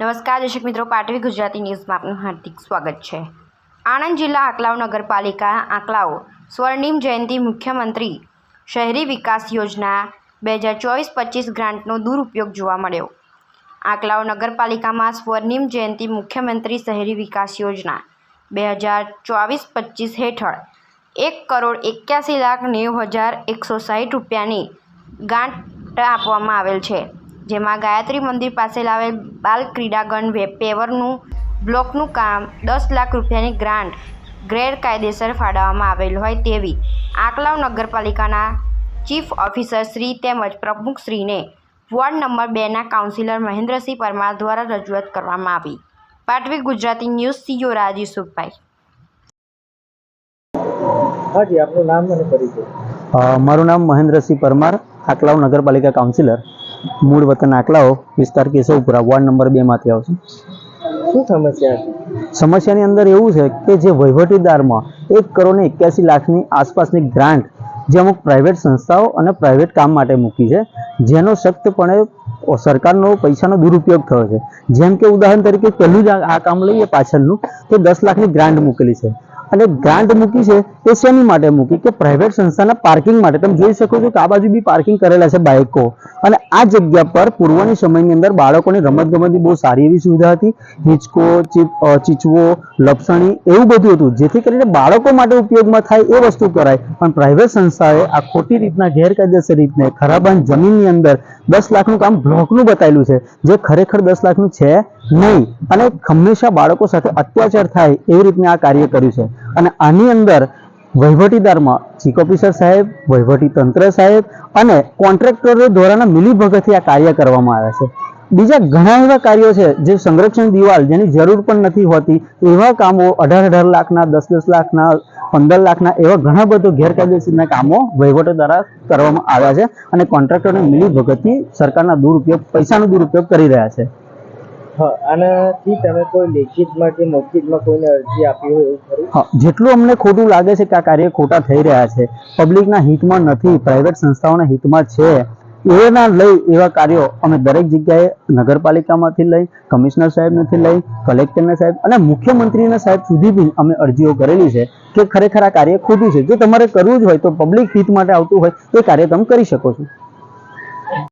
નમસ્કાર, દર્શક મિત્રો, પાટવી ગુજરાતી ન્યૂઝમાં આપનું હાર્દિક સ્વાગત છે. આણંદ જિલ્લા આંકલાવ નગરપાલિકા આંકલાવ સ્વર્ણિમ જયંતિ મુખ્યમંત્રી શહેરી વિકાસ યોજના બે હજાર ચોવીસ પચીસ ગ્રાન્ટનો દુરુપયોગ જોવા મળ્યો. આંકલાવ નગરપાલિકામાં સ્વર્ણિમ જયંતિ મુખ્યમંત્રી શહેરી વિકાસ યોજના બે હજાર ચોવીસ પચીસ હેઠળ એક કરોડ એક્યાસી લાખ નેવું હજાર એકસો સાઠ રૂપિયાની ગાંઠ આપવામાં આવેલ છે. જેમાં ગાયત્રી મંદિર પાસે આવેલ બાલ ક્રીડાગણ વે- પેવરનું બ્લોકનું કામ દસ લાખ રૂપિયાની ગ્રાન્ટ ગેરકાયદેસર ફાળવવામાં આવેલ હોય તેવી આંકલાવ નગરપાલિકાના ચીફ ઓફિસર શ્રી તેમજ પ્રમુખશ્રીને વોર્ડ નંબર બેના કાઉન્સિલર મહેન્દ્રસિંહ પરમાર દ્વારા રજૂઆત કરવામાં આવી. પાટવી ગુજરાતી ન્યૂઝ સીઓ રાજ યુસુફભાઈ હાજી આપનું નામ અને પરિચય? મારું નામ મહેન્દ્રસિંહ પરમાર આકલાવ નગરપાલિકા કાઉન્સિલર. મૂળ વતન આકલાઓ વિસ્તાર કેશવપુરા વોર્ડ નંબર બે માંથી આવશે. શું સમસ્યા? સમસ્યાની અંદર એવું છે કે જે વહીવટીદારમાં એક કરોડ ને એક્યાસી લાખની આસપાસની ગ્રાન્ટ જે અમુક પ્રાઇવેટ સંસ્થાઓ અને પ્રાઇવેટ કામ માટે મૂકી છે જેનો સખ્તપણે સરકારનો પૈસાનો દુરુપયોગ થયો છે. જેમ કે ઉદાહરણ તરીકે પહેલું જ આ આ કામ લઈએ પાછળનું તો દસ લાખની ગ્રાન્ટ મૂકેલી છે. અને ગ્રાન્ટ મૂકી છે એ શેની માટે મૂકી? કે પ્રાઇવેટ સંસ્થાના પાર્કિંગ માટે. તમે જોઈ શકો છો કે આ બાજુ બી પાર્કિંગ કરેલા છે બાઇકો. અને આ જગ્યા પર પૂર્વની સમયની અંદર બાળકોની રમતગમતની બહુ સારી એવી સુવિધા હતી. હિંચકો ચીચવો, લપસણી એવું બધું હતું. જેથી કરીને બાળકો માટે ઉપયોગમાં થાય એ વસ્તુ કરાય. પણ પ્રાઇવેટ સંસ્થાએ આ ખોટી રીતના, ગેરકાયદેસર રીતને ખરાબાન જમીનની અંદર દસ લાખનું કામ બ્લોકનું બતાવેલું છે. જે ખરેખર દસ લાખનું છે નહીં. અને હંમેશા બાળકો સાથે અત્યાચાર થાય એવી રીતે આ કાર્ય કર્યું છે. અને આની અંદર વહીવટીદારમાં ચીફ ઓફિસર સાહેબ વહીવટી તંત્ર સાહેબ અને કોન્ટ્રાક્ટરો દ્વારાના મિલીભગતથી આ કાર્ય કરવામાં આવે છે. બીજા ઘણા એવા કાર્યો છે જે સંરક્ષણ દિવાલ જેની જરૂર પણ નથી હોતી, એવા કામો અઢાર અઢાર લાખના, દસ દસ લાખના, પંદર લાખના એવા ઘણા બધો ગેરકાયદેસરના કામો વહીવટો દ્વારા કરવામાં આવ્યા છે અને કોન્ટ્રાક્ટરોની મિલીભગતથી સરકારના દુરુપયોગ, પૈસાનો દુરુપયોગ કરી રહ્યા છે. હા આનાથી તમે કોઈ લેખિતમાં કે મૌખિકમાં કોઈને અરજી આપી હોય એવું ખરું? હા, જેટલું અમને ખોટું લાગે છે કે આ કાર્ય ખોટા થઈ રહ્યા છે પબ્લિકના હિતમાં નથી પ્રાઇવેટ સંસ્થાઓના હિતમાં છે, એના લઈ એવા કાર્યો અમે દરેક જગ્યાએ નગરપાલિકામાંથી લઈ, કમિશનર સાહેબમાંથી લઈ, કલેક્ટરના સાહેબ અને મુખ્યમંત્રીના સાહેબ સુધી બી અમે અરજીઓ કરેલી છે કે ખરેખર આ કાર્ય ખોટું છે. જો તમારે કરવું જ હોય તો પબ્લિક હિત માટે આવતું હોય એ કાર્ય તમે કરી શકો છો.